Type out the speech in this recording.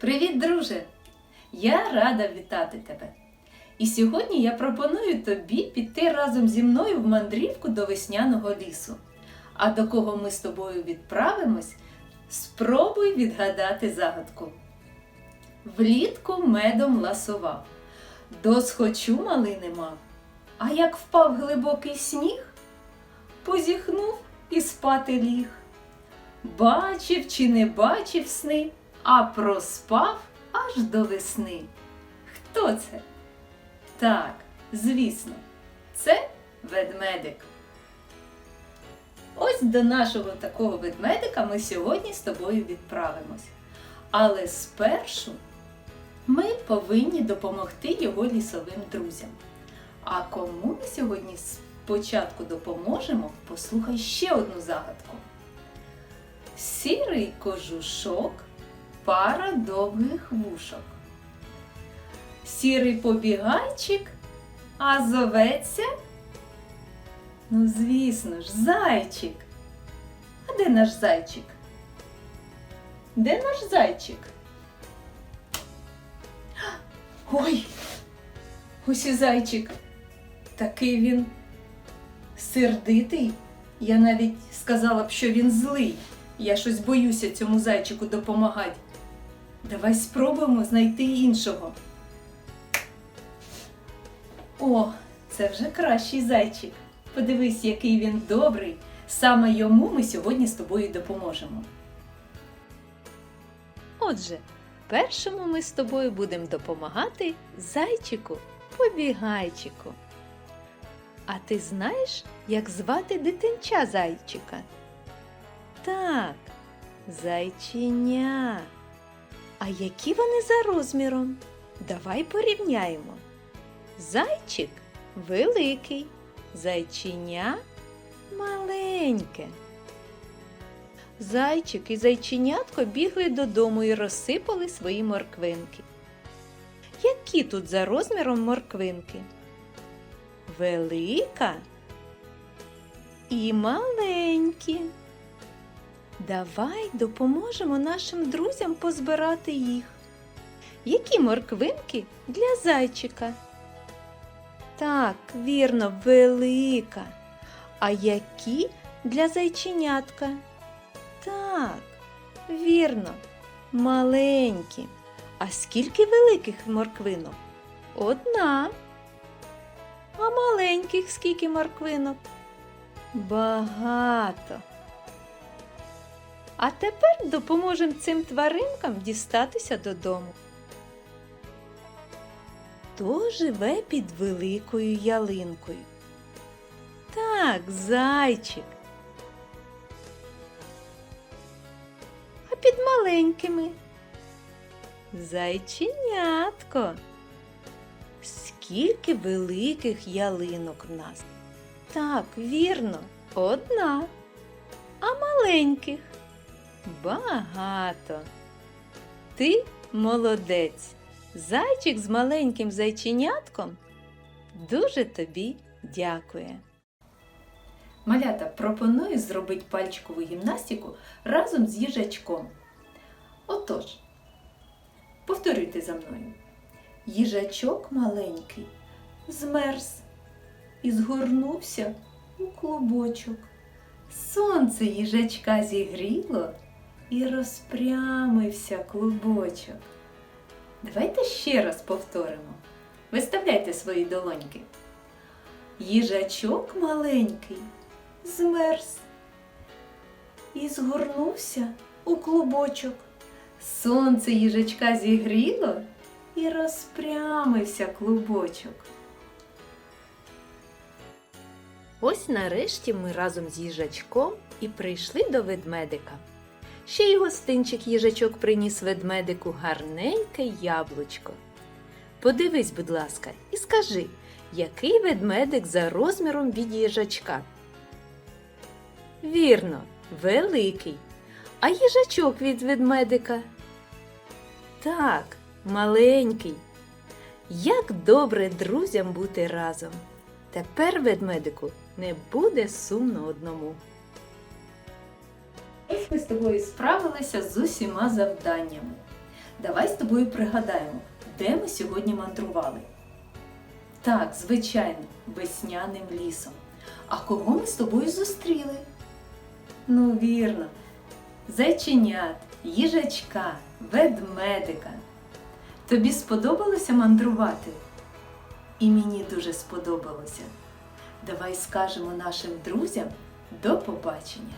Привіт, друже! Я рада вітати тебе. І сьогодні я пропоную тобі піти разом зі мною в мандрівку до весняного лісу. А до кого ми з тобою відправимось, спробуй відгадати загадку. Влітку медом ласував, досхочу малини мав. А як впав глибокий сніг, позіхнув і спати ліг. Бачив чи не бачив сни, а проспав аж до весни. Хто це? Так, звісно, це ведмедик. Ось до нашого такого ведмедика ми сьогодні з тобою відправимось. Але спершу ми повинні допомогти його лісовим друзям. А кому ми сьогодні спочатку допоможемо, послухай ще одну загадку. Сірий кожушок, пара довгих вушок. Сірий побігайчик, а зоветься? Ну, звісно ж, зайчик. А де наш зайчик? Де наш зайчик? Ой, ось і зайчик. Такий він сердитий. Я навіть сказала б, що він злий. Я щось боюся цьому зайчику допомагати. Давай спробуємо знайти іншого. О, це вже кращий зайчик. Подивись, який він добрий. Саме йому ми сьогодні з тобою допоможемо. Отже, першому ми з тобою будемо допомагати зайчику побігайчику. А ти знаєш, як звати дитинча зайчика? Так, зайчиня. А які вони за розміром? Давай порівняємо. Зайчик великий, зайчиня маленьке. Зайчик і зайченятко бігли додому і розсипали свої морквинки. Які тут за розміром морквинки? Велика і маленькі. Давай допоможемо нашим друзям позбирати їх. Які морквинки для зайчика? Так, вірно, велика. А які для зайченятка? Так, вірно, маленькі. А скільки великих морквинок? Одна. А маленьких скільки морквинок? Багато. А тепер допоможемо цим тваринкам дістатися додому. Хто живе під великою ялинкою? Так, зайчик. А під маленькими? Зайченятко. Скільки великих ялинок в нас? Так, вірно, одна. А маленьких? Багато. Ти молодець. Зайчик з маленьким зайченятком дуже тобі дякує. Малята пропоную зробити пальчикову гімнастику разом з їжачком. Отож, повторюйте за мною. Їжачок маленький змерз і згорнувся у клубочок. Сонце їжачка зігріло і розпрямився клубочок. Давайте ще раз повторимо. Виставляйте свої долоньки. Їжачок маленький змерз і згорнувся у клубочок. Сонце їжачка зігріло і розпрямився клубочок. Ось нарешті ми разом з їжачком і прийшли до ведмедика. Ще й гостинчик їжачок приніс ведмедику гарненьке яблучко. Подивись, будь ласка, і скажи, який ведмедик за розміром від їжачка? Вірно, великий. А їжачок від ведмедика? Так, маленький. Як добре друзям бути разом. Тепер ведмедику не буде сумно одному. Ми з тобою справилися з усіма завданнями. Давай з тобою пригадаємо, де ми сьогодні мандрували. Так, звичайно, весняним лісом. А кого ми з тобою зустріли? Ну, вірно, зайченят, їжачка, ведмедика. Тобі сподобалося мандрувати? І мені дуже сподобалося. Давай скажемо нашим друзям до побачення.